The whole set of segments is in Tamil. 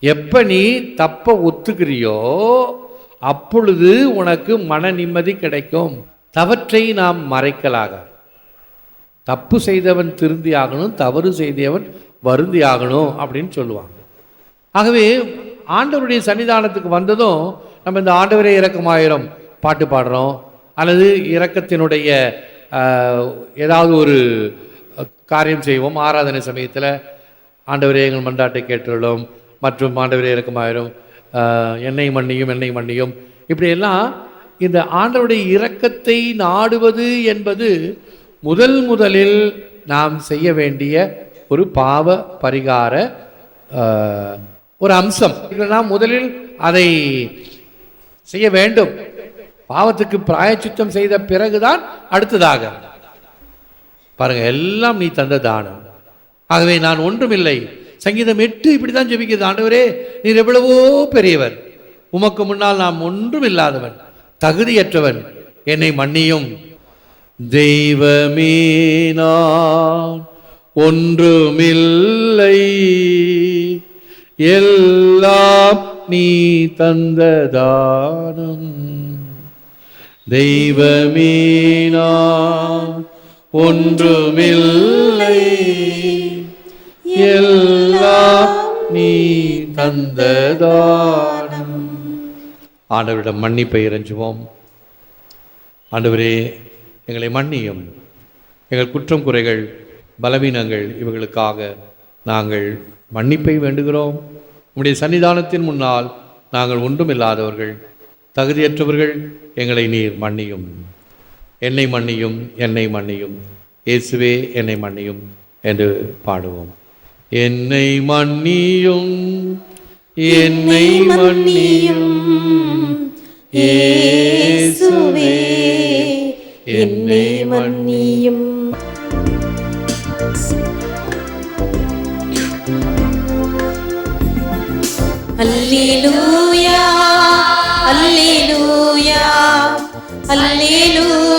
எப்ப நீ தப்பை ஒத்துக்கிறியோ அப்பொழுது உனக்கு மன நிம்மதி கிடைக்கும். தவற்றை நாம் மறைக்கலாக. தப்பு செய்தவன் திருந்தி ஆகணும் தவறு செய்தவன் வருந்தி ஆகணும் அப்படின்னு சொல்லுவாங்க. ஆகவே ஆண்டவருடைய சன்னிதானத்துக்கு வந்ததும் நம்ம இந்த ஆண்டவரே இறக்கமாயிரம் பாட்டு பாடுறோம். அல்லது இறக்கத்தினுடைய ஏதாவது ஒரு காரியம் செய்வோம். ஆராதனை சமயத்தில் ஆண்டவரே எங்கள் மண்டாட்டை கேட்டுள்ளோம். மற்றும் ஆண்டவரே இறக்கமாயிரும் எண்ணெய் மண்ணியும் எண்ணெய் மண்ணியும் இப்படியெல்லாம் இந்த ஆண்டவருடைய இரக்கத்தை நாடுவது என்பது முதல் முதலில் நாம் செய்ய வேண்டிய ஒரு பாவ பரிகார ஒரு அம்சம். நாம் முதலில் அதை செய்ய வேண்டும். பாவத்துக்கு பிராயச்சித்தம் செய்த பிறகுதான் அடுத்ததாக. பாருங்க எல்லாம் நீ தந்த தானம். ஆகவே நான் ஒன்றுமில்லை. சங்கீதம் எட்டு இப்படிதான் ஜெபிக்கிறது. ஆண்டவரே நீர் எவ்வளவோ பெரியவர். உமக்கு முன்னால் நாம் ஒன்றும் இல்லாதவன் தகுதியற்றவன். என்னை மன்னியும். தெய்வமே நான் ஒன்றுமில்லை. எல்லாம் நீ தந்த தானம். தெய்வமே நான் ஒன்றுமில்லை. எல்லாம் தந்த தானம் ஆண்டவரிடம் மன்னிப்பை இறைஞ்சுவோம். ஆண்டவரே எங்களை மன்னியும். எங்கள் குற்றம் குறைகள் பலவீனங்கள் இவர்களுக்காக நாங்கள் மன்னிப்பை வேண்டுகிறோம். உம்முடைய சன்னிதானத்தின் முன்னால் நாங்கள் ஒன்றுமில்லாதவர்கள் தகுதியற்றவர்கள் எங்களை நீர் மன்னியும். என்னை மன்னியும் என்னை மன்னியும். இயேசுவே என்னை மன்னியும் என்று பாடுவோம். என்னை மன்னியும் என்னை மன்னியும் இயேசுவே என்னை மன்னியும். அல்லேலூயா அல்லேலூயா அல்லேலூயா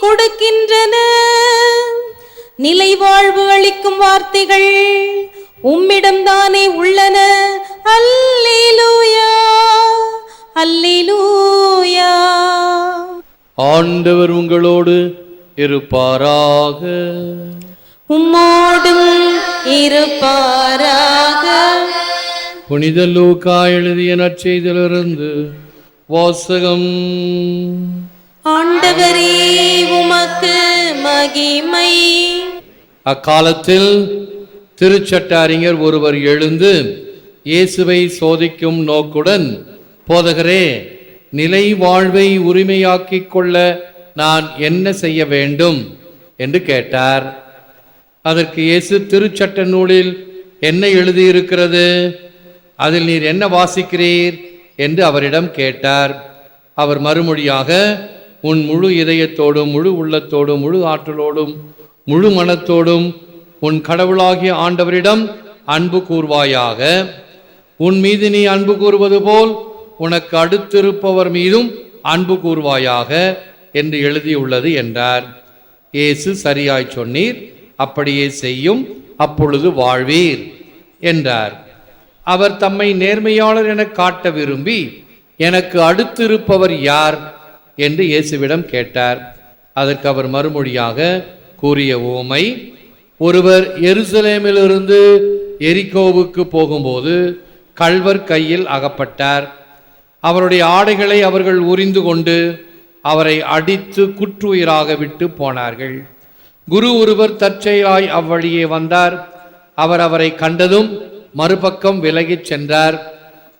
கொடுக்கின்றன. நிலை வாழ்வு அளிக்கும் வார்த்தைகள் உம்மிடம்தானே உள்ளன. அல்லேலூயா அல்லேலூயா. ஆண்டவர் உங்களோடு இருப்பாராக. உம்மோடும் இருப்பாராக. புனித லூக்கா எழுதிய நற்செய்திலிருந்து வாசகம். ஆண்டவரே உமக்கு மகிமை. அக்காலத்தில் திருச்சட்ட அறிஞர் ஒருவர் எழுந்து இயேசுவை சோதிக்கும் நோக்குடன் போதகரே நிலை வாழ்வை உரிமையாக்கிக் கொள்ள நான் என்ன செய்ய வேண்டும்? என்று கேட்டார். அதற்கு இயேசு திருச்சட்ட நூலில் என்ன எழுதியிருக்கிறது? அதில் நீர் என்ன வாசிக்கிறீர்? என்று அவரிடம் கேட்டார். அவர் மறுமொழியாக உன் முழு இதயத்தோடும் முழு உள்ளத்தோடும் முழு ஆற்றலோடும் முழு மனத்தோடும் உன் கடவுளாகிய ஆண்டவரிடம் அன்பு கூர்வாயாக. உன் மீது நீ அன்பு கூறுவது போல் உனக்கு அடுத்திருப்பவர் மீதும் அன்பு கூர்வாயாக என்று எழுதியுள்ளது என்றார். இயேசு சரியாய் சொன்னீர் அப்படியே செய்யும் அப்பொழுது வாழ்வீர் என்றார். அவர் தம்மை நேர்மையாளர் என காட்ட விரும்பி எனக்கு அடுத்திருப்பவர் யார்? என்று இயேசுவிடம் கேட்டார். அதற்கு அவர் மறுமொழியாக கூறிய ஓமை ஒருவர் எருசலேமிலிருந்து எரிகோவுக்கு போகும்போது கல்வர் கையில் அகப்பட்டார். அவருடைய ஆடைகளை அவர்கள் உறிந்து கொண்டு அவரை அடித்து குற்றுயிராக விட்டு போனார்கள். குரு ஒருவர் தற்செயலாய் அவ்வழியே வந்தார். அவர் அவரை கண்டதும் மறுபக்கம் விலகிச் சென்றார்.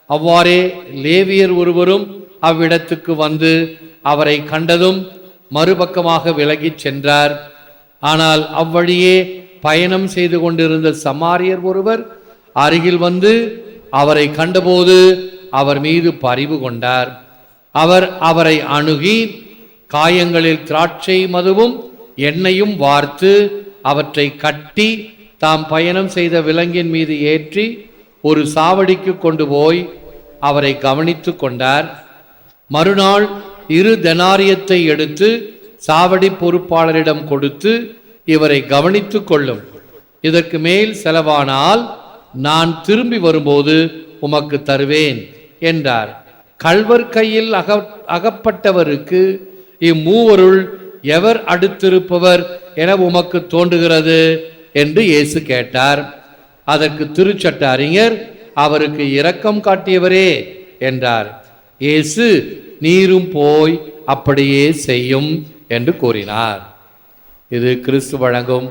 அவ்வாறே லேவியர் ஒருவரும் அவ்விடத்துக்கு வந்து அவரை கண்டதும் மறுபக்கமாக விலகிச் சென்றார். ஆனால் அவ்வழியே பயணம் செய்து கொண்டிருந்த சமாரியர் ஒருவர் அருகில் வந்து அவரை கண்டபோது அவர் மீது பரிவு கொண்டார். அவர் அவரை அணுகி காயங்களில் திராட்சை மதுவும் எண்ணெயும் வார்த்து அவற்றை கட்டி தாம் பயணம் செய்த விலங்கின் மீது ஏற்றி ஒரு சாவடிக்கு கொண்டு போய் அவரை கவனித்து கொண்டார். மறுநாள் இரு தெனாரியத்தை எடுத்து சாவடி பொறுப்பாளரிடம் கொடுத்து இவரை கவனித்துக் கொள்ளும். இதற்கு மேல் செலவானால் நான் திரும்பி வரும்போது உமக்கு தருவேன் என்றார். கல்வர் கையில் அக அகப்பட்டவருக்கு இம்மூவருள் எவர் அடுத்திருப்பவர் என உமக்கு தோன்றுகிறது என்று இயேசு கேட்டார். அதற்கு திருச்சட்ட அறிஞர் அவருக்கு இரக்கம் காட்டியவரே என்றார். இயேசு நீரும் போய் அப்படியே செய்யும் என்று கூறினார் இது கிறிஸ்து வழங்கும்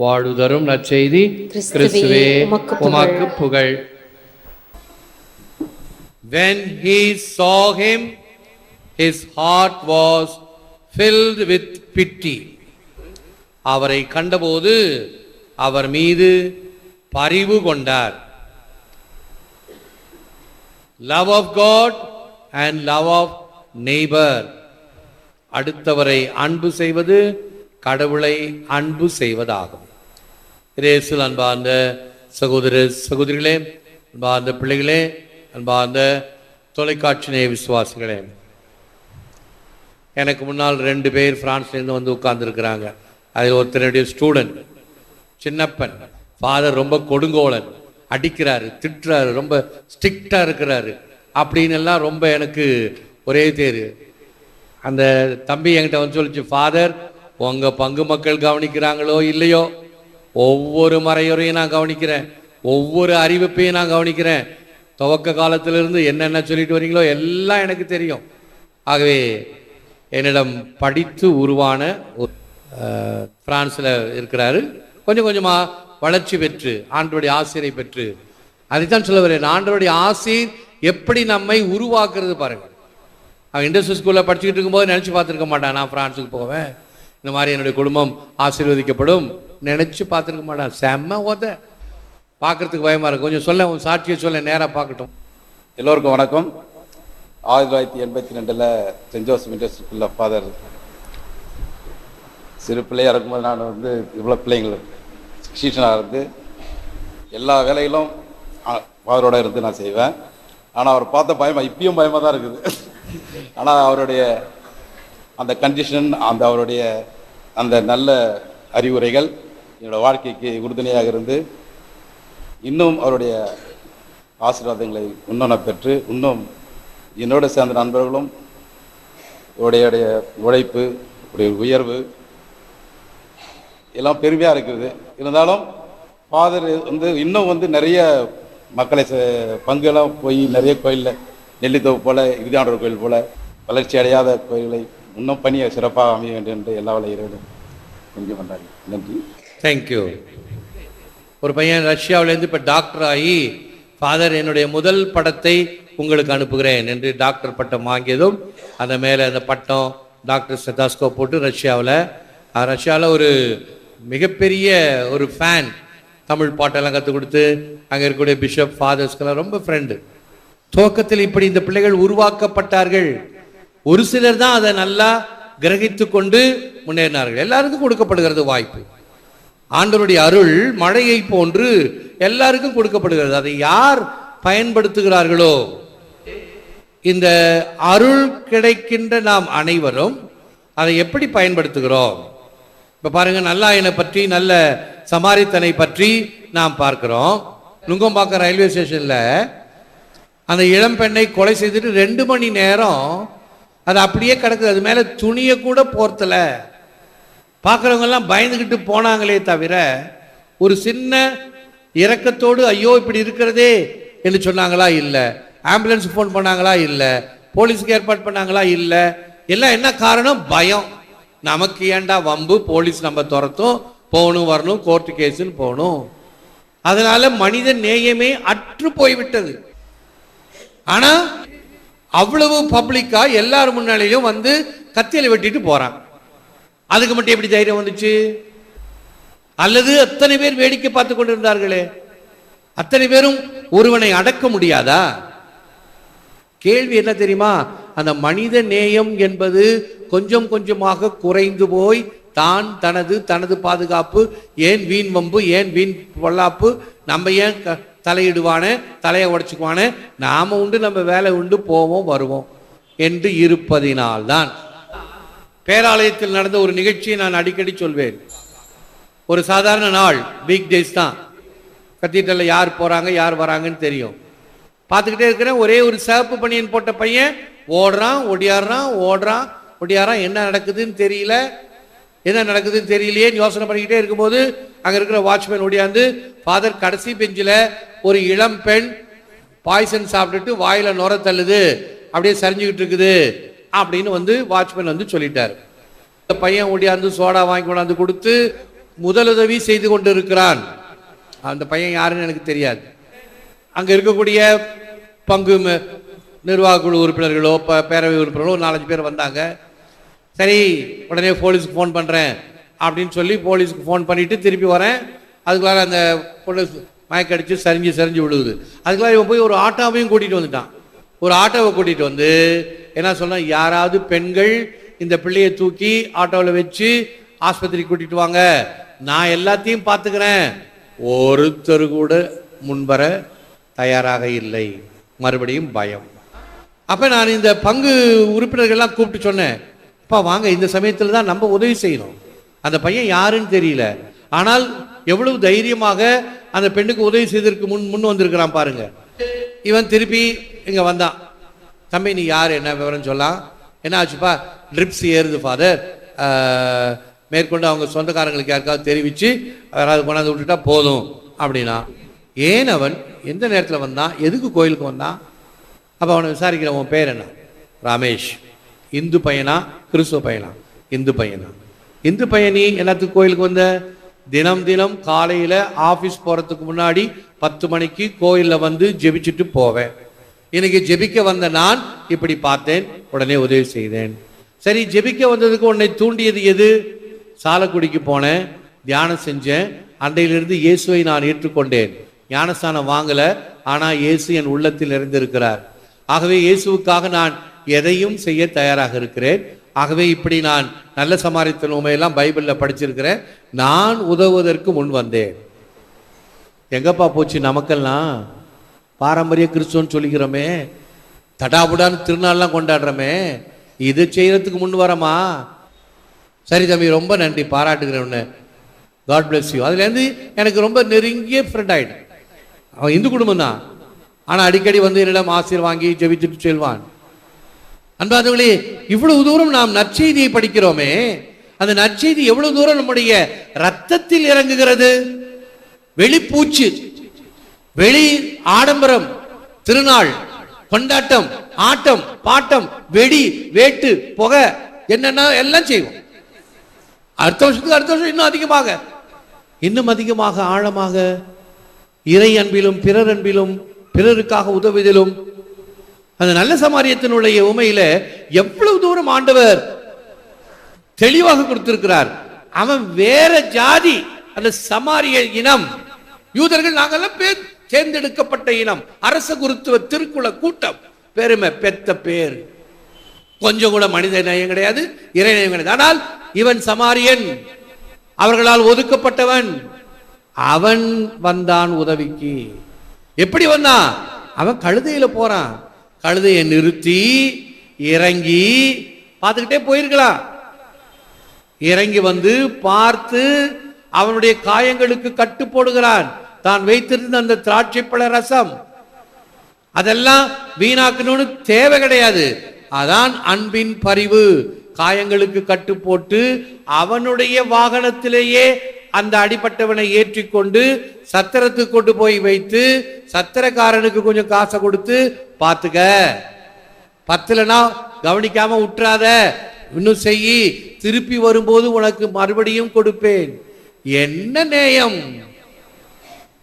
வாழுதரும் நற்செய்தி கிறிஸ்துவே. உமக்கு புகழ் When he saw him, his heart was filled with pity. அவரை கண்டபோது அவர் மீது பரிவு கொண்டார் love of God and love of neighbour அடுத்தவரை அன்பு செய்வது கடவுளை அன்பு செய்வதாகும். இயேசுவில் அன்பார்ந்த சகோதர சகோதரிகளே அன்பார்ந்த பிள்ளைகளே அன்பார்ந்த தொலைக்காட்சி நேய விசுவாசிகளே. எனக்கு முன்னால் ரெண்டு பேர் பிரான்ஸ்லேருந்து வந்து உட்கார்ந்துருக்கிறாங்க. அதில் ஒருத்தருடைய ஸ்டூடெண்ட் சின்னப்பன். ஃபாதர் ரொம்ப கொடுங்கோலன் அடிக்கிறாரு திட்டுறாரு ரொம்ப ஸ்ட்ரிக்டாக இருக்கிறாரு. அப்படின்னு எல்லாம் ரொம்ப எனக்கு ஒரே தேர். அந்த தம்பி என்கிட்ட வந்து சொல்லிச்சு ஃபாதர் உங்கள் பங்கு மக்கள் கவனிக்கிறாங்களோ இல்லையோ? ஒவ்வொரு மறையுறையும் நான் கவனிக்கிறேன். ஒவ்வொரு அறிவிப்பையும் நான் கவனிக்கிறேன். துவக்க காலத்திலிருந்து என்னென்ன சொல்லிட்டு வரீங்களோ எல்லாம் எனக்கு தெரியும். ஆகவே என்னிடம் படித்து உருவான ஒரு ஃப்ரான்ஸில் இருக்கிறாரு. கொஞ்சம் கொஞ்சமாக வளர்ச்சி பெற்று ஆண்டோடைய ஆசிரியரை பெற்று அதைத்தான் சொல்ல வரேன். ஆண்டவருடைய ஆசிரியர் எப்படி நம்மை உருவாக்குறது பாருங்கள் அவன் இண்டஸ்ட்ரியல் ஸ்கூலில் படிச்சுக்கிட்டு இருக்கும்போது நினச்சி பார்த்துருக்க மாட்டான் நான் ஃப்ரான்ஸுக்கு போவேன். இந்த மாதிரி என்னுடைய குடும்பம் ஆசீர்வதிக்கப்படும். நினச்சி பார்த்துருக்க மாட்டான். செம்ம ஓத. பார்க்கறதுக்கு பயமாக இருக்கும் கொஞ்சம் சொல்ல உன் சாட்சியை சொல்ல நேராக பார்க்கட்டும். எல்லோருக்கும் வணக்கம். ஆயிரத்தி தொள்ளாயிரத்தி எண்பத்தி ரெண்டில் சென்ட் ஜோசப் இண்டஸ்ட்ரியல் ஸ்கூலில் ஃபாதர் சிறு பிள்ளையாக இருக்கும்போது நான் வந்து இவ்வளோ பிள்ளைங்கள் சீசனாக இருந்து எல்லா வேலைகளும் ஃபாதரோடு இருந்து நான் செய்வேன். ஆனால் அவர் பார்த்த பயமாக இப்பயும் பயமாக தான் இருக்குது. ஆனால் அவருடைய அந்த கண்டிஷன் அந்த அவருடைய அந்த நல்ல அறிவுரைகள் என்னோடய வாழ்க்கைக்கு உறுதுணையாக இருந்து இன்னும் அவருடைய ஆசீர்வாதங்களை இன்னும் நான் பெற்று இன்னும் என்னோட சேர்ந்த நண்பர்களும் உடைய உழைப்பு உடைய உயர்வு எல்லாம் பெருமையாக இருக்குது. இருந்தாலும் ஃபாதர் வந்து இன்னும் வந்து நிறைய மக்களை ச- பங்கெல்லாம் போய் நிறைய கோயிலில் நெல்லித்தோப்பு போல இறுதியாண்டவர் கோயில் போல வளர்ச்சி அடையாத கோயில்களை இன்னும் பணியை சிறப்பாக அமைய வேண்டும் என்று எல்லா வல்ல இறைவனும் கொஞ்சம் பண்ணாங்க நன்றி. தேங்க்யூ ஒரு பையன் ரஷ்யாவிலேருந்து இப்போ டாக்டர் ஆகி ஃபாதர் என்னுடைய முதல் படத்தை உங்களுக்கு அனுப்புகிறேன் என்று டாக்டர் பட்டம் வாங்கியதும் அந்த மேலே அந்த பட்டம் டாக்டர் செதாஸ்கோ போட்டு ரஷ்யாவில் ரஷ்யாவில் ஒரு மிகப்பெரிய ஒரு ஃபேன் தமிழ் பாட்டெல்லாம் கற்றுக் கொடுத்து அங்கே இருக்கக்கூடிய பிஷப் ஃபாதர்ஸ்க்கெல்லாம் ரொம்ப ஃப்ரெண்டு துவக்கத்தில் இப்படி இந்த பிள்ளைகள் உருவாக்கப்பட்டார்கள். ஒரு சிலர் தான் அதை நல்லா கிரகித்து கொண்டு முன்னேறினார்கள். எல்லாருக்கும் கொடுக்கப்படுகிறது வாய்ப்பு. ஆண்டவருடைய அருள் மழையை போன்று எல்லாருக்கும் கொடுக்கப்படுகிறது. அதை யார் பயன்படுத்துகிறார்களோ? இந்த அருள் கிடைக்கின்ற நாம் அனைவரும் அதை எப்படி பயன்படுத்துகிறோம்? இப்போ பாருங்க நல்லாயனை பற்றி நல்ல சமாரித்தனை பற்றி நாம் பார்க்கிறோம். நுங்கம்பாக்கம் ரயில்வே ஸ்டேஷனில் அந்த இளம் பெண்ணை கொலை செய்துட்டு ரெண்டு மணி நேரம் அது அப்படியே கிடக்குது. அது மேலே துணியை கூட போர்த்தல. பார்க்குறவங்கெல்லாம் பயந்துக்கிட்டு போனாங்களே தவிர ஒரு சின்ன இரக்கத்தோடு ஐயோ இப்படி இருக்கிறதே என்று சொன்னாங்களா? இல்லை. ஆம்புலன்ஸ் ஃபோன் பண்ணாங்களா? இல்லை. போலீஸுக்கு ஏற்பாடு பண்ணாங்களா? இல்லை. எல்லாம் என்ன காரணம்? பயம். நமக்கு ஏன்டா வம்பு? போலீஸ் நம்ம துரத்தும். போகணும் வரணும் கோர்ட்டு கேஸில் போகணும். அதனால மனித நேயமே அற்று போய்விட்டது. ஆனா அவ்வளவு பப்ளிக்காக எல்லார் முன்னாலேயும் வந்து கத்தியில் வெட்டிட்டு போகிறான் அதுக்கு மட்டும் எப்படி தைரியம் வந்துச்சு? அல்லது அத்தனை பேர் வேடிக்கை பார்த்து கொண்டிருந்தார்களே? அத்தனை பேரும் ஒருவனை அடக்க முடியாதா? கேள்வி என்ன தெரியுமா? அந்த மனித நேயம் என்பது கொஞ்சம் கொஞ்சமாக குறைந்து போய் தான் தனது தனது பாதுகாப்பு ஏன் வீண் வம்பு ஏன் வீண் பொல்லாப்பு நம்ம ஏன் க- தலையிடுவானே தலையை உடச்சிக்குவானே நாம உண்டு நம்ம வேலை உண்டு போவோம் வருவோம் என்று இருப்பதினால்தான். பேராலயத்தில் நடந்த ஒரு நிகழ்ச்சியை நான் அடிக்கடி சொல்வேன். ஒரு சாதாரண நாள் வீக் டேஸ் தான். கத்தீட்ரல்ல யார் போகிறாங்க யார் வராங்கன்னு தெரியும். பார்த்துக்கிட்டே இருக்கிறேன் ஒரே ஒரு சிவப்பு பனியன் போட்ட பையன் ஓடுறான் ஒடியாடுறான் ஓடுறான் ஒடியாடுறான் என்ன நடக்குதுன்னு தெரியல. என்ன நடக்குதுன்னு தெரியலையே யோசனை பண்ணிக்கிட்டே இருக்கும்போது அங்க இருக்கிற வாட்ச்மேன் ஒடியாந்து ஃபாதர் கடைசி பெஞ்சில் ஒரு இளம் பெண் பாய்சன் சாப்பிட்டுட்டு வாயில நுர தள்ளுது. அப்படியே சரிஞ்சுக்கிட்டு இருக்குது. அப்படின்னு வந்து வாட்ச்மேன் வந்து சொல்லிட்டார். இந்த பையன் ஓடியாந்து சோடா வாங்கி கொண்டாந்து கொடுத்து முதலுதவி செய்து கொண்டு இருக்கிறான் அந்த பையன் யாருன்னு எனக்கு தெரியாது. அங்க இருக்கக்கூடிய பங்கு நிர்வாக குழு உறுப்பினர்களோ பேரவை உறுப்பினர்களோ நாலஞ்சு பேர் வந்தாங்க. சரி உடனே போலீஸ்க்கு ஃபோன் பண்ணுறேன் அப்படின்னு சொல்லி போலீஸுக்கு ஃபோன் பண்ணிவிட்டு திருப்பி வரேன். அதுக்குள்ளார அந்த பொண்ணு மயக்கடிச்சு சரிஞ்சு சரிஞ்சு விழுகுது. அதுக்குள்ளார இவன் போய் ஒரு ஆட்டோவையும் கூட்டிகிட்டு வந்துட்டான். ஒரு ஆட்டோவை கூட்டிகிட்டு வந்து என்ன சொன்னா யாராவது பெண்கள் இந்த பிள்ளையை தூக்கி ஆட்டோவில் வச்சு ஆஸ்பத்திரிக்கு கூட்டிகிட்டு வாங்க. நான் எல்லாத்தையும் பார்த்துக்கிறேன். ஒருத்தர் கூட முன்வர தயாராக இல்லை. மறுபடியும் பயம். அப்போ நான் இந்த பங்கு உறுப்பினர்கள்லாம் கூப்பிட்டு சொன்னேன். அப்பா வாங்க இந்த சமயத்தில் தான் நம்ம உதவி செய்யணும். அந்த பையன் யாருன்னு தெரியல. ஆனால் எவ்வளவு தைரியமாக அந்த பெண்ணுக்கு உதவி செய்ததற்கு முன் முன் வந்திருக்கிறான் பாருங்க. இவன் திருப்பி இங்கே வந்தான். தம்பி நீ யார்? என்ன விவரம் சொல்லலாம்? என்ன ஆச்சுப்பா? ட்ரிப்ஸ் ஏறுது ஃபாதர் மேற்கொண்டு அவங்க சொந்தக்காரங்களுக்கு யாருக்காவது தெரிவித்து யாராவது கொண்டாந்து விட்டுட்டா போதும் அப்படின்னா. ஏன் அவன் எந்த நேரத்தில் வந்தான்? எதுக்கு கோயிலுக்கு வந்தான்? அப்போ அவனை விசாரிக்கிற உன் பேர் என்ன? ரமேஷ். இந்து பையனா கிறிஸ்துவ பையனா? இந்து பையனா. இந்து பையனி எல்லாத்துக்கும் கோயிலுக்கு வந்த? தினம் தினம் காலையில் ஆஃபீஸ் போகிறதுக்கு முன்னாடி பத்து மணிக்கு கோயிலில் வந்து ஜெபிச்சுட்டு போவேன். இன்னைக்கு ஜெபிக்க வந்த நான் இப்படி பார்த்தேன் உடனே உதவி செய்தேன். சரி ஜெபிக்க வந்ததுக்கு உன்னை தூண்டியது எது? சாலக்குடிக்கு போனேன் தியானம் செஞ்சேன் அன்றையிலிருந்து இயேசுவை நான் ஏற்றுக்கொண்டேன். ஞானஸ்தானம் வாங்கலை ஆனால் இயேசு என் உள்ளத்தில் நிறைந்திருக்கிறார். ஆகவே இயேசுவுக்காக நான் எதையும் செய்ய தயாராக இருக்கிறேன். ஆகவே இப்படி நான் நல்ல சமாரித்தன் உண்மையெல்லாம் பைபிளில் படிச்சிருக்கிறேன். நான் உதவுவதற்கு முன் வந்தேன். எங்கப்பா போச்சு நமக்கெல்லாம்? பாரம்பரிய கிறிஸ்துவன்னு சொல்லிக்கிறோமே தடாபுடான்னு திருநாள்லாம் கொண்டாடுறோமே. இது செய்யறதுக்கு முன் வரமா? சரி தம்பி ரொம்ப நன்றி. பாராட்டுகிறேன் உன்னை. காட் பிளஸ் யூ அதுலேருந்து எனக்கு ரொம்ப நெருங்கிய ஃப்ரெண்ட் ஆகிடும் அவன் இந்து குடும்பம் தான் ஆனால் அடிக்கடி வந்து என்னிடம் ஆசிரியர் வாங்கி ஜெபிச்சுட்டு செல்வான். அன்பாதவர்களே இவ்வளவு தூரம் நாம் நற்செய்தியை படிக்கிறோமே அந்த நற்செய்தி எவ்வளவு தூரம் நம்முடைய ரத்தத்தில் இறங்குகிறது? வெளிப்பூச்சு வெளி ஆடம்பரம் திருநாள் கொண்டாட்டம் ஆட்டம் பாட்டம் வெடி வேட்டு புகை என்னென்ன எல்லாம் செய்வோம். அடுத்த வருஷத்துக்கு அடுத்த வருஷம் இன்னும் அதிகமாக. இன்னும் அதிகமாக ஆழமாக இறை அன்பிலும் பிறர் அன்பிலும் பிறருக்காக உதவுதிலும் அந்த நல்ல சமாரியத்தினுடைய உமையில எவ்வளவு தூரம் ஆண்டவர் தெளிவாக கொடுத்திருக்கிறார். அவன் வேற ஜாதி அந்த சமாரிய இனம். யூதர்கள் நாங்கெல்லாம் பேர் தேர்ந்தெடுக்கப்பட்ட இனம். அரச குருத்துவ திருக்குள கூட்டம். பெருமை பெத்த பேர். கொஞ்சம் கூட மனித நேயம் கிடையாது இறை நேயம் கிடையாது. ஆனால் இவன் சமாரியன். அவர்களால் ஒதுக்கப்பட்டவன். அவன் வந்தான் உதவிக்கு. எப்படி வந்தான்? அவன் கழுதையில போறான். கழுதையை நிறுத்தி இறங்கி பார்த்துக்கிட்டே போயிருக்கலாம். இறங்கி வந்து பார்த்து அவனுடைய காயங்களுக்கு கட்டு போடுகிறான். தான் வைத்திருந்த அந்த திராட்சை பழ ரசம். அதெல்லாம் வீணாக்கணும்னு தேவை கிடையாது. அதான் அன்பின் பரிவு. காயங்களுக்கு கட்டு போட்டு அவனுடைய வாகனத்திலேயே அந்த அடிப்பட்டவனை ஏற்றிக்கொண்டு சத்திரத்துக்கு கொண்டு போய் வைத்து சத்திரக்காரனுக்கு கொஞ்சம் காசை கொடுத்து பார்த்துக்க. பத்துலனா கவனிக்காம விட்டுறாத இன்னும் செய் திருப்பி வரும்போது உனக்கு மறுபடியும் கொடுப்பேன். என்ன நேயம்?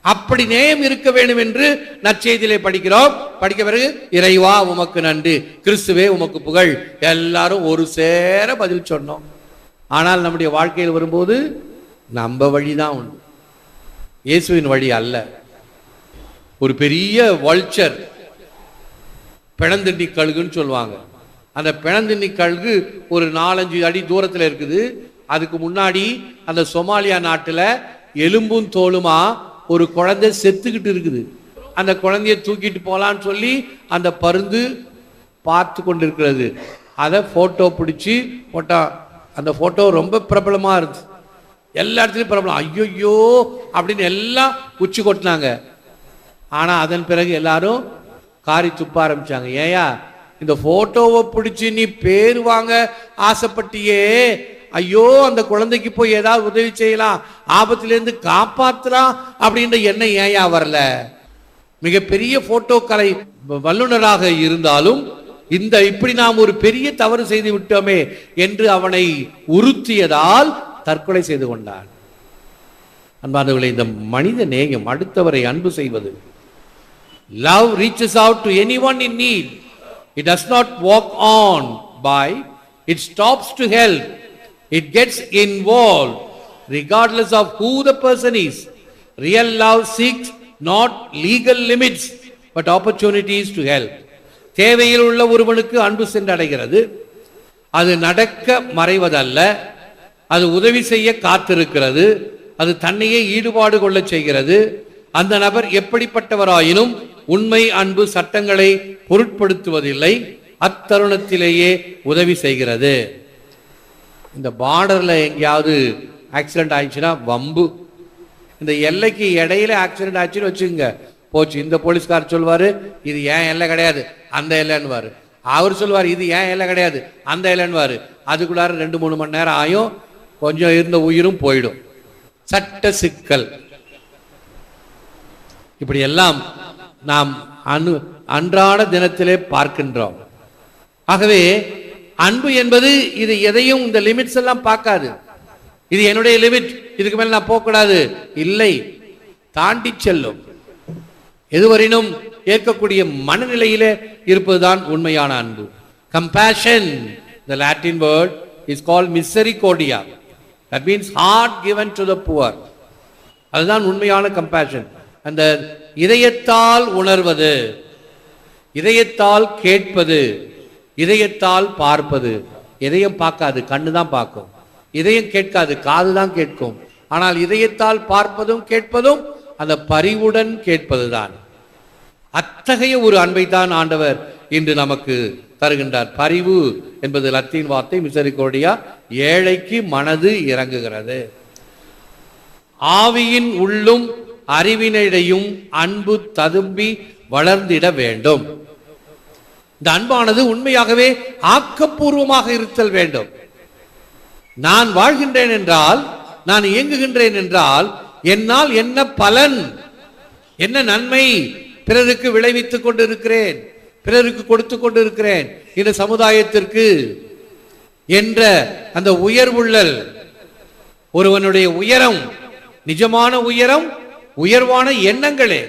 அப்படி நேயம் இருக்க வேண்டும் என்று நற்செய்தியிலே படிக்கிறோம். படிக்க பிறகு இறைவா உமக்கு நன்றி. கிறிஸ்துவே உமக்கு புகழ். எல்லாரும் ஒரு சேர பதில் சொன்னோம். ஆனால் நம்முடைய வாழ்க்கையில் வரும்போது நம்ம வழி தான் உண்டு. இயேசுவின் வழி அல்ல. ஒரு பெரிய வல்ச்சர் பிணந்திண்ணி கழுகுன்னு சொல்லுவாங்க. அந்த பிணந்திண்ணி கழுகு ஒரு நாலஞ்சு அடி தூரத்தில் இருக்குது. அதுக்கு முன்னாடி அந்த சொமாலியா நாட்டில் எலும்பும் தோலுமா ஒரு குழந்தை செத்துக்கிட்டு இருக்குது. அந்த குழந்தைய தூக்கிட்டு போகலான்னு சொல்லி அந்த பருந்து பார்த்து கொண்டிருக்கிறது. அதை ஃபோட்டோ பிடிச்சி போட்டா அந்த ஃபோட்டோ ரொம்ப பிரபலமாக இருந்துச்சு. எல்லா இடத்துலையும் பிரபலம். ஐயோயோ! அப்படின்னு எல்லாம் உச்சி கொட்டினாங்க. ஆனால் அதன் பிறகு எல்லாரும் காரி துப்ப ஆரம்பிச்சாங்க. ஏயா இந்த போட்டோவை பிடிச்சி நீ பேர் வாங்க ஆசைப்பட்டியே. ஐயோ அந்த குழந்தைக்கு போய் ஏதாவது உதவி செய்யலாம். ஆபத்திலேருந்து காப்பாத்தலாம் அப்படின்ற எண்ணம் ஏயா வரல. மிகப்பெரிய போட்டோக்கலை வல்லுநராக வ- வல்லுனராக இருந்தாலும் இந்த இப்படி நாம் ஒரு பெரிய தவறு செய்து விட்டோமே என்று அவனை உறுத்தியதால் தற்கொலை செய்து கொண்டான். அன்பானவர்களே இந்த மனித நேயம் அடுத்தவரை அன்பு செய்வது. Love reaches out to any one in need it does not walk on by it stops to help it gets involve regardless of who the person is real love seeks not legal limits but opportunities to help தேவையில் உள்ள ஒருவனுக்கு அன்பு சென்றடைகிறது. அது நடக்க மறைவதல்ல. அது உதவி செய்ய காத்திருக்கிறது. அது தன்னையே ஈடுபாடு கொள்ளச் செய்கிறது. அந்த நபர் எப்படிப்பட்டவராயினும் உண்மை அன்பு சட்டங்களை பொருட்படுத்துவதில்லை. அத்தருணத்திலேயே உதவி செய்கிறது. இந்த பார்டர்ல எங்கேயாவது ஆக்சிடென்ட் ஆயிடுச்சுன்னா வம்பு. இந்த எல்லைக்கு இடையில ஆக்சிடென்ட் ஆச்சுன்னு வச்சுக்கோங்க. போச்சு இந்த போலீஸ்கார் சொல்வார் இது ஏன் எல்லை கிடையாது அந்த எல்லைன்னுவாரு. அவர் சொல்லுவார் இது ஏன் எல்லை கிடையாது அந்த எல்லைன்னுவாரு. அதுக்குள்ளார ரெண்டு மூணு மணி நேரம் ஆயும் கொஞ்சம் இருந்த உயிரும் போயிடும். சட்ட சிக்கல். இப்படி எல்லாம் நாம் அனு அன்றாட தினத்திலே பார்க்கின்றோம். ஆகவே அன்பு என்பது இது எதையும் இந்த லிமிட்ஸ் எல்லாம் பார்க்காது. இது என்னுடைய லிமிட் இதுக்கு மேல நான் போகக்கூடாது. இல்லை தாண்டி செல்லும். எதுவரையினும் ஏற்கக்கூடிய மனநிலையிலே இருப்பதுதான் உண்மையான அன்பு. Compassion the Latin word is call misericordia that means heart given to the poor அதுதான் உண்மையான கம்பேஷன் அந்த இதயத்தால் உணர்வது இதயத்தால் கேட்பது இதயத்தால் பார்ப்பது இதயம் பார்க்காது கண்ணு தான் பார்க்கும். இதயம் கேட்காது காது தான் கேட்கும். ஆனால் இதயத்தால் பார்ப்பதும் கேட்பதும் அந்த பரிவுடன் கேட்பதுதான். அத்தகைய ஒரு அன்பை தான் ஆண்டவர் இன்று நமக்கு தருகின்றார். பரிவு என்பது லத்தீன் வார்த்தை மிசரிகோடியா ஏழைக்கு மனது இறங்குகிறது. ஆவியின் உள்ளும் அறிவினிடையும் அன்பு ததும்பி வளர்ந்திட வேண்டும். இந்த அன்பானது உண்மையாகவே ஆக்கப்பூர்வமாக இருத்தல் வேண்டும். நான் வாழ்கின்றேன் என்றால் நான் இயங்குகின்றேன் என்றால் என்னால் என்ன பலன் என்ன நன்மை பிறருக்கு விளைவித்துக் கொண்டிருக்கிறேன்? பிறருக்கு கொடுத்து கொண்டிருக்கிறேன் இந்த சமுதாயத்திற்கு என்ற அந்த உயர்வுள்ளல் ஒருவனுடைய உயரம் நிஜமான உயரம் உயர்வான எண்ணங்களே.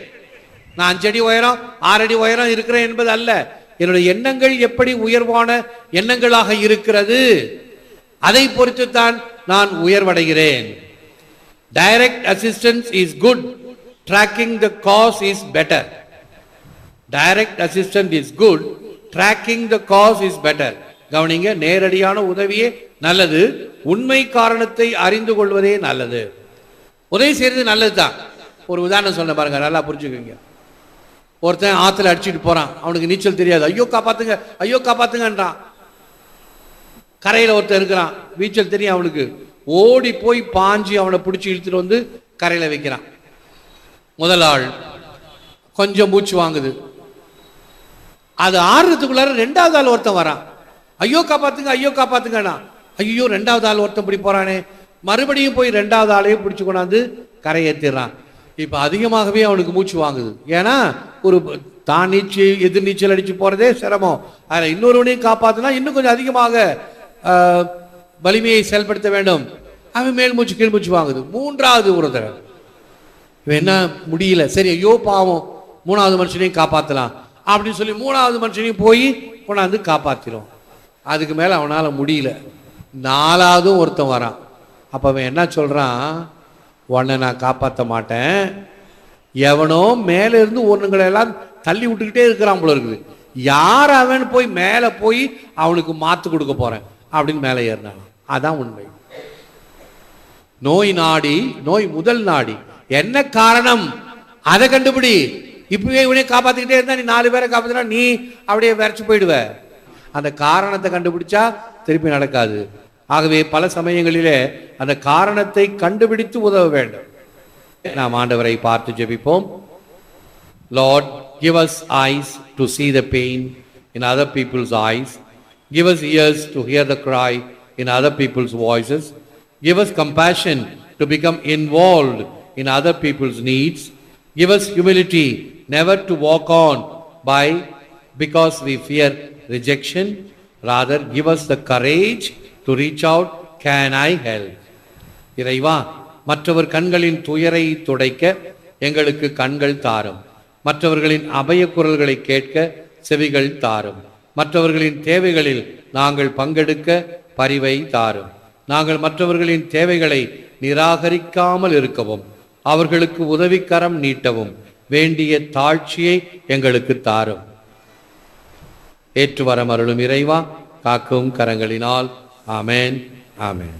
நான் அஞ்சடி உயரம் ஆறடி உயரம் இருக்கிறேன் என்பது அல்ல. என்னுடைய எண்ணங்கள் எப்படி உயர்வான எண்ணங்களாக இருக்கிறது? அதை பொறுத்துத்தான் நான் உயர்வடைகிறேன். Direct assistance is good tracking the cause is better direct assistant is good tracking the cause is better கவனிங்க நேரடியான உதவியே நல்லது. உண்மை காரணத்தை அறிந்து கொள்வதே நல்லது. உதவி செய்யறது நல்லது தான் ஒரு உதாரணம் சொன்ன பாருங்க நல்லா புரிஞ்சுக்கோங்க. ஒருத்தன் ஆற்றுல அடிச்சிட்டு போகிறான் அவனுக்கு நீச்சல் தெரியாது. ஐயோ காப்பாத்துங்க ஐயோ காப்பாத்துங்கன்றான். கரையில் ஒருத்தன் இருக்கிறான். நீச்சல் தெரியும் அவனுக்கு. ஓடி போய் பாஞ்சி அவனை பிடிச்சி இழுத்துட்டு வந்து கரையில் வைக்கிறான். முதல் ஆள் கொஞ்சம் மூச்சு வாங்குது. அது ஆறுறதுக்குள்ளார ரெண்டாவது ஆள் ஒருத்தன் வரான். ஐயோ காப்பாத்துங்க ஐயோ காப்பாத்துங்கண்ணா. ஐயோ ரெண்டாவது ஆள் ஒருத்தன் இப்படி போறானே. மறுபடியும் போய் ரெண்டாவது ஆளையும் பிடிச்சு கொண்டாந்து கரையேற்றிடுறான் இப்போ அதிகமாகவே அவனுக்கு மூச்சு வாங்குது. ஏன்னா ஒரு தான் நீச்சல் எதிர் நீச்சல் அடிச்சு போறதே சிரமம். அதில் இன்னொருவனையும் காப்பாத்தினா இன்னும் கொஞ்சம் அதிகமாக வலிமையை செயல்படுத்த வேண்டும். அவன் மேல் மூச்சு கீழ் மூச்சு வாங்குது. மூன்றாவது ஒரு தடவை. இவன் என்ன முடியல. சரி ஐயோ பாவம். மூணாவது மனுஷனையும் காப்பாத்தலாம். அப்படின்னு சொல்லி மூணாவது மனுஷனையும் போய் கொண்டாந்து காப்பாத்திரும். அதுக்கு மேல அவனால முடியல. நாலாவதும் ஒருத்தன் வரான். அப்ப அவன் என்ன சொல்றான்? உன்னை நான் காப்பாற்ற மாட்டேன். எவனோ மேல இருந்து ஒண்ணுங்களை எல்லாம் தள்ளி விட்டுக்கிட்டே இருக்கிறான் போல இருக்குது. யார் அவன் போய் மேல போய் அவனுக்கு மாத்து கொடுக்க போறேன்? அப்படின்னு மேலே ஏறினான். அதான் உண்மை. நோய் நாடி நோய் முதல் நாடி. என்ன காரணம்? அதை கண்டுபிடி. இப்பவே இவனே காப்பாற்றிக்கிட்டே இருந்தா நீ நாலு பேரை காப்பாத்தினா நீ அப்படியே விரைச்சு போயிடுவ அந்த காரணத்தை கண்டுபிடிச்சா திருப்பி நடக்காது ஆகவே பல சமயங்களிலே அந்த காரணத்தை கண்டுபிடித்து உதவ வேண்டும் நாம் ஆண்டவரை பார்த்து ஜெபிப்போம் lord give us eyes to see the pain in other people's eyes give us ears to hear the cry in other people's voices give us compassion to become involve in other people's needs Give us humility never to walk on by because we fear rejection. Rather, give us the courage to reach out. Can I help? இறைவா மற்றவர் கண்களின் துயரை துடைக்க எங்களுக்கு கண்கள் தாரும் மற்றவர்களின் அபய குரல்களை கேட்க செவிகள் தாரும் மற்றவர்களின் தேவைகளில் நாங்கள் பங்கெடுக்க பரிவை தாரும் நாங்கள் மற்றவர்களின் தேவைகளை நிராகரிக்காமல் இருக்கவும் அவர்களுக்கு உதவிக்கரம் நீட்டவும் வேண்டிய தாழ்ச்சியை எங்களுக்கு தாரும். ஏற்று வரம் அருளும் இறைவா காக்கும் கரங்களினால். ஆமேன் ஆமேன்.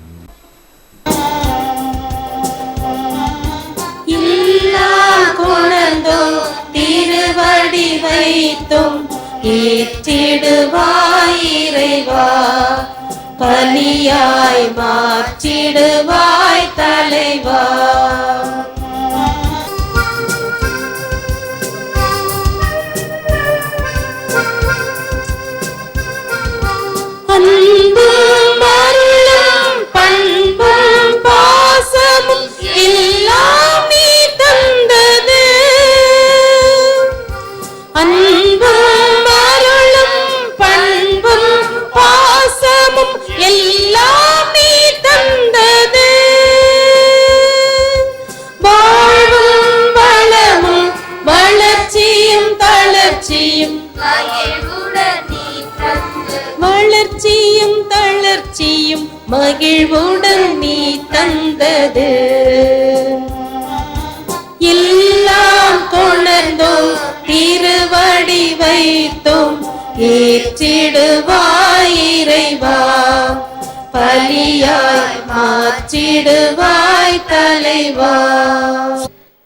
திருவடி வைத்தும் ஏற்றிடுவாயிரைவா பலியாய் மாற்றிடுவாய் தலைவா. மகிழ்வுடன் நீ தந்தது. எல்லாம் கொணர்ந்தோம் திருவடி வைத்தோம். ஏற்றிடுவாய் இறைவா பலியாய் மாற்றிடுவாய் தலைவா.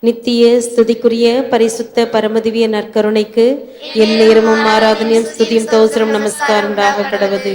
நித்திய ஸ்துதிக்குரிய பரிசுத்த பரமதிவிய நற்கருணைக்கு என் நேரமும் ஆராதனையும் ஸ்துதியும் தோசரம் நமஸ்காரம். கடவுது